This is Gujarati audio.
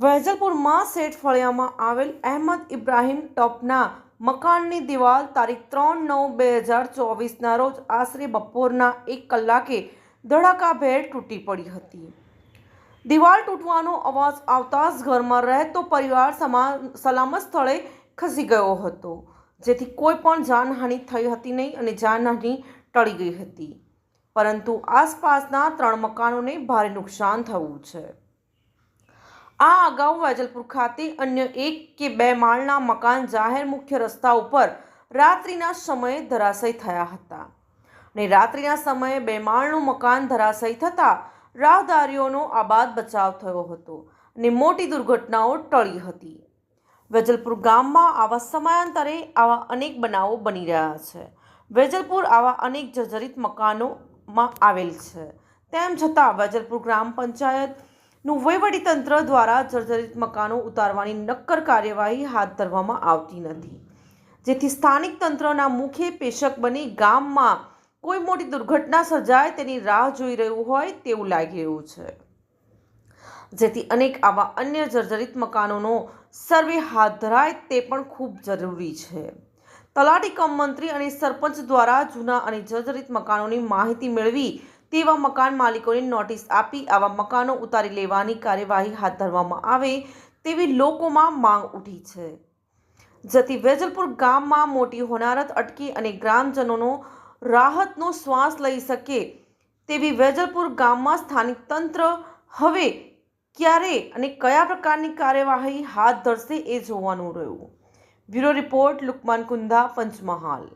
વેજલપુરમાં શેઠ ફળિયામાં આવેલ અહેમદ ઇબ્રાહીમ ટોપના મકાનની દિવાલ તારીખ ત્રણ નવ બે હજાર ચોવીસના રોજ આશરે બપોરના એક કલાકે ધડાકાભેર તૂટી પડી હતી. દિવાલ તૂટવાનો અવાજ આવતા જ ઘરમાં રહેતો પરિવાર સમા સલામત સ્થળે ખસી ગયો હતો, જેથી કોઈ પણ જાનહાનિ થઈ હતી નહીં અને જાનહાનિ ટળી ગઈ હતી. પરંતુ આસપાસના ત્રણ મકાનોને ભારે નુકસાન થયું છે. આ અગાઉ વેજલપુર ખાતે અન્ય એક કે બે માળના મકાન જાહેર મુખ્ય રસ્તા ઉપર રાત્રિના સમયે ધરાશય થયા હતા. અને રાત્રિના સમયે બે માળનું મકાન ધરાશય થતાં રાહદારીઓનો આબાદ બચાવ થયો હતો અને મોટી દુર્ઘટનાઓ ટળી હતી. વેજલપુર ગામમાં આવા સમયાંતરે આવા અનેક બનાવો બની રહ્યા છે. વેજલપુર આવા અનેક જર્જરિત મકાનોમાં આવેલ છે. તેમ છતાં વેજલપુર ગ્રામ પંચાયતનું વહીવટીતંત્ર દ્વારા જર્જરિત મકાનો ઉતારવાની નક્કર કાર્યવાહી હાથ ધરવામાં આવતી નથી. જેથી સ્થાનિક તંત્રના મુખે પેશક બની ગામમાં કોઈ મોટી દુર્ઘટના સર્જાય તેની રાહ જોઈ રહ્યું હોય તેવું લાગી રહ્યું છે. જેથી અનેક આવા અન્ય જર્જરિત મકાનોનો સર્વે હાથ ધરાય તે પણ ખૂબ જરૂરી છે. તલાટી કમ મંત્રી અને સરપંચ દ્વારા જૂના અને જર્જરિત મકાનોની માહિતી મેળવી તેવા મકાન માલિકોને નોટિસ આપી આવા મકાનો ઉતારી લેવાની કાર્યવાહી હાથ ધરવામાં આવે તેવી લોકોમાં માંગ ઉઠી છે. જેથી વેજલપુર ગામમાં મોટી હોનારત અટકી અને ગ્રામજનોનો રાહતનો શ્વાસ લઈ શકે તેવી વેજલપુર ગામમાં સ્થાનિક તંત્ર હવે ક્યારે અને કયા પ્રકારની કાર્યવાહી હાથ ધરશે એ જોવાનું રહ્યું. Bureau report Lukman Kunda Panchmahal.